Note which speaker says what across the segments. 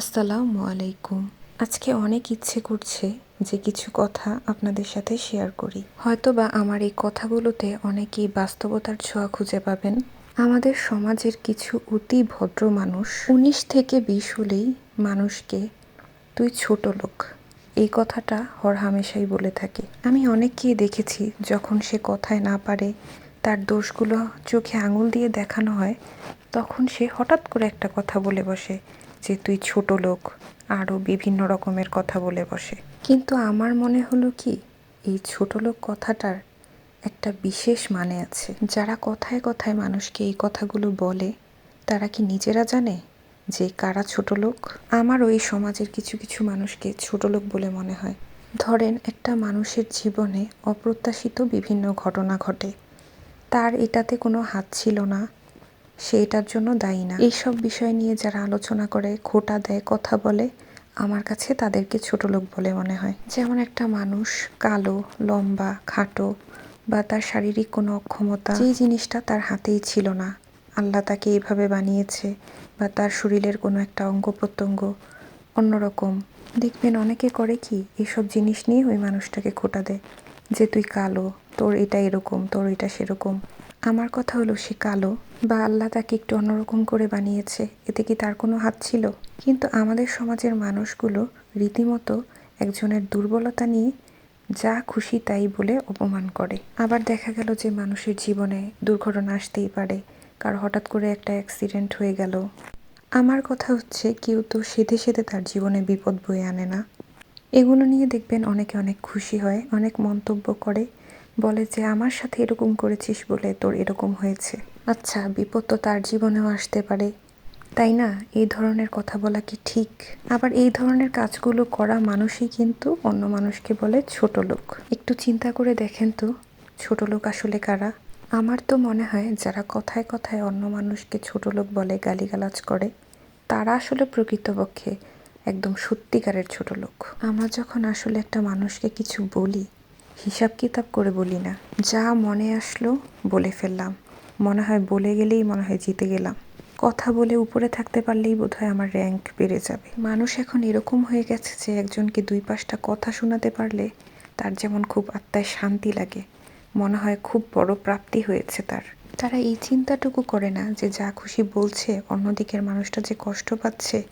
Speaker 1: আসসালামু আলাইকুম। আজকে অনেক ইচ্ছে করছে যে কিছু কথা আপনাদের সাথে শেয়ার করি। হয়তোবা আমার এই কথাগুলোতে অনেকেই বাস্তবতার ছোঁয়া খুঁজে পাবেন। আমাদের সমাজের কিছু অতি ভদ্র মানুষ, উনিশ থেকে বিশ হলেই মানুষকে তুই ছোট লোক। এই কথাটা হর হামেশাই বলে থাকে। আমি অনেককেই দেখেছি যখন সে কথায় না পারে তার দোষগুলো চোখে আঙুল দিয়ে দেখানো হয়, তখন সে হঠাৎ করে একটা কথা বলে বসে। যে তুই ছোট লোক, আরও বিভিন্ন রকমের কথা বলে বসে। কিন্তু আমার মনে হলো কি, এই ছোট লোক কথাটার একটা বিশেষ মানে আছে। যারা কথায় কথায় মানুষকে এই কথাগুলো বলে, তারা কি নিজেরা জানে যে কারা ছোট লোক? আমারও এই সমাজের কিছু কিছু মানুষকে ছোট লোক বলে মনে হয়। ধরেন একটা মানুষের জীবনে অপ্রত্যাশিত বিভিন্ন ঘটনা ঘটে। তার এটাতে কোনো হাত ছিল না সে এটার জন্য দায়ী না। এইসব বিষয় নিয়ে যারা আলোচনা করে, খোটা দেয়, কথা বলে, আমার কাছে তাদেরকে ছোট লোক বলে মনে হয়। যেমন একটা মানুষ কালো, লম্বা, খাটো বা তার শারীরিক কোনো অক্ষমতা যে জিনিসটা তার হাতেই ছিল না। আল্লাহ তাকে এইভাবে বানিয়েছে বা তার শরীরের কোনো একটা অঙ্গ প্রত্যঙ্গ অন্যরকম। দেখবেন অনেকে করে কি এইসব জিনিস নিয়ে ওই মানুষটাকে খোটা দেয় যে, তুই কালো, তোর এটা এরকম, তোর এটা সেরকম। আমার কথা হলো সে কালো, বা আল্লাহ তাকে একটু অন্যরকম করে বানিয়েছে, এতে কি তার কোনো হাত ছিল? কিন্তু আমাদের সমাজের মানুষগুলো রীতিমতো একজনের দুর্বলতা নিয়ে যা খুশি তাই বলে অপমান করে। আবার দেখা গেল যে মানুষের জীবনে দুর্ঘটনা আসতেই পারে, কারও হঠাৎ করে একটা অ্যাক্সিডেন্ট হয়ে গেল। আমার কথা হচ্ছে, কেউ তো সেধে সেধে তার জীবনে বিপদ বয়ে আনে না। এগুলো নিয়ে দেখবেন অনেকে অনেক খুশি হয়, অনেক মন্তব্য করে বলে যে, আমার সাথে এরকম করেছিস বলে তোর এরকম হয়েছে। আচ্ছা বিপদ তো তার জীবনেও আসতে পারে। তাই না? এই ধরনের কথা বলা কি ঠিক? আবার এই ধরনের কাজগুলো করা মানুষই কিন্তু অন্য মানুষকে বলে ছোট লোক। একটু চিন্তা করে দেখেন তো, ছোট লোক আসলে কারা? আমার তো মনে হয় যারা কথায় কথায় অন্য মানুষকে ছোট লোক বলে গালিগালাজ করে, তারা আসলে প্রকৃতপক্ষে একদম সত্যিকারের ছোট লোক। আমরা যখন আসলে একটা মানুষকে কিছু বলি হিসাব কিতাব করে বলি না। যা মনে আসলো বলে ফেললাম। মনে হয় বলে গেলেই মনে হয় জিতে গেলাম। কথা বলে উপরে থাকতে পারলেই বোধহয় আমার র্যাঙ্ক বেড়ে যাবে। মানুষ এখন এরকম হয়ে গেছে যে একজনকে দুই পাঁচটা কথা শোনাতে পারলে তার যেমন খুব আত্মায় শান্তি লাগে। মনে হয় খুব বড় প্রাপ্তি হয়েছে তার। তারা এই চিন্তাটুকু করে না যে যা খুশি বলছে, অন্যদিকের মানুষটা যে কষ্ট পাচ্ছে,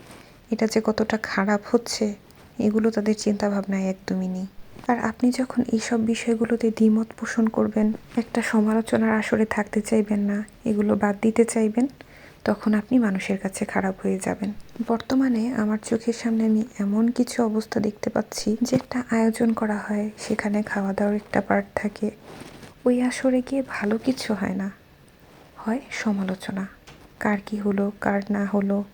Speaker 1: এটা যে কতটা খারাপ হচ্ছে, এগুলো তাদের চিন্তাভাবনায় একদমই নেই। আর আপনি যখন এইসব বিষয়গুলোতে দ্বিমত পোষণ করবেন, একটা সমালোচনার আসরে থাকতে চাইবেন না, এগুলো বাদ দিতে চাইবেন, তখন আপনি মানুষের কাছে খারাপ হয়ে যাবেন। বর্তমানে আমার চোখের সামনে আমি এমন কিছু অবস্থা দেখতে পাচ্ছি যে একটা আয়োজন করা হয়, সেখানে খাওয়া দাওয়ার একটা পার্ট থাকে। ওই আসরে গিয়ে ভালো কিছু হয় না। হয় সমালোচনা। কার কি হলো, কার না হলো,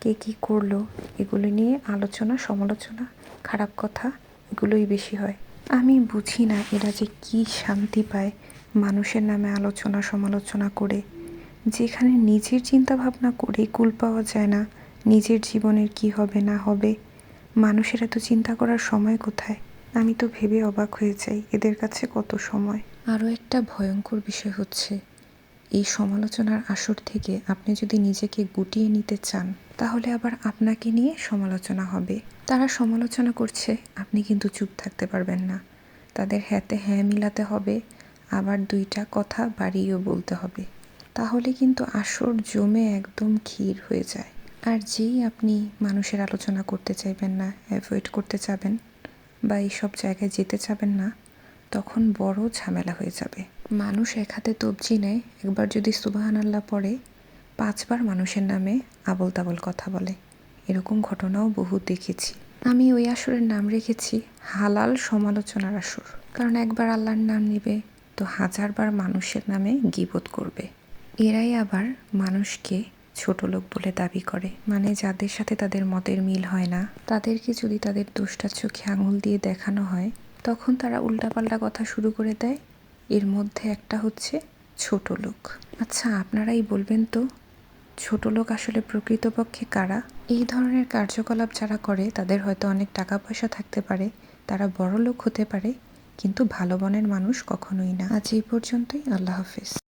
Speaker 1: কে কী করল, এগুলো নিয়ে আলোচনা, সমালোচনা, খারাপ কথা এগুলোই বেশি হয়। আমি বুঝি না এরা যে কি শান্তি পায় মানুষের নামে আলোচনা সমালোচনা করে। যেখানে নিজের চিন্তা ভাবনা করে কুল পাওয়া যায় না, নিজের জীবনের কি হবে না হবে। মানুষের এত চিন্তা করার সময় কোথায়? আমি তো ভেবে অবাক হয়ে যাই এদের কাছে কত সময়। আরও একটা ভয়ঙ্কর বিষয় হচ্ছে, এই সমালোচনার আসর থেকে আপনি যদি নিজেকে গুটিয়ে নিতে চান তাহলে আবার আপনাকে নিয়ে সমালোচনা হবে। তারা সমালোচনা করছে, আপনি কিন্তু চুপ থাকতে পারবেন না। তাদের হ্যাতে হ্যাঁ মিলাতে হবে, আবার দুইটা কথা বাড়িয়েও বলতে হবে। তাহলে কিন্তু আসর জমে একদম ক্ষীর হয়ে যায়। আর যেই আপনি মানুষের আলোচনা করতে চাইবেন না অ্যাভয়েড করতে চাবেন বা এইসব জায়গায় যেতে চাবেন না, তখন বড় ঝামেলা হয়ে যাবে। মানুষ এক হাতে তবজি নেয়, একবার যদি সুবাহান আল্লাহ পড়ে পাঁচবার মানুষের নামে আবল তাবল কথা বলে। এরকম ঘটনাও বহু দেখেছি। আমি ওই আসরের নাম রেখেছি হালাল সমালোচনার আসর। কারণ একবার আল্লাহর নাম নেবে, তো হাজারবার মানুষের নামে গিবোধ করবে। এরাই আবার মানুষকে ছোট লোক বলে দাবি করে। মানে যাদের সাথে তাদের মতের মিল হয় না, তাদেরকে যদি তাদের দোষটা চোখে আঙুল দিয়ে দেখানো হয়, তখন তারা উল্টাপাল্টা কথা শুরু করে দেয়। এর মধ্যে একটা হচ্ছে ছোট লোক। আচ্ছা আপনারাই বলবেন তো ছোট লোক আসলে প্রকৃতপক্ষে কারা? এই ধরনের কার্যকলাপ যারা করে, তাদের হয়তো অনেক টাকা পয়সা থাকতে পারে, তারা বড় লোক হতে পারে, কিন্তু ভালো মানুষ কখনোই না। আজ এই পর্যন্তই, আল্লাহ হাফিজ।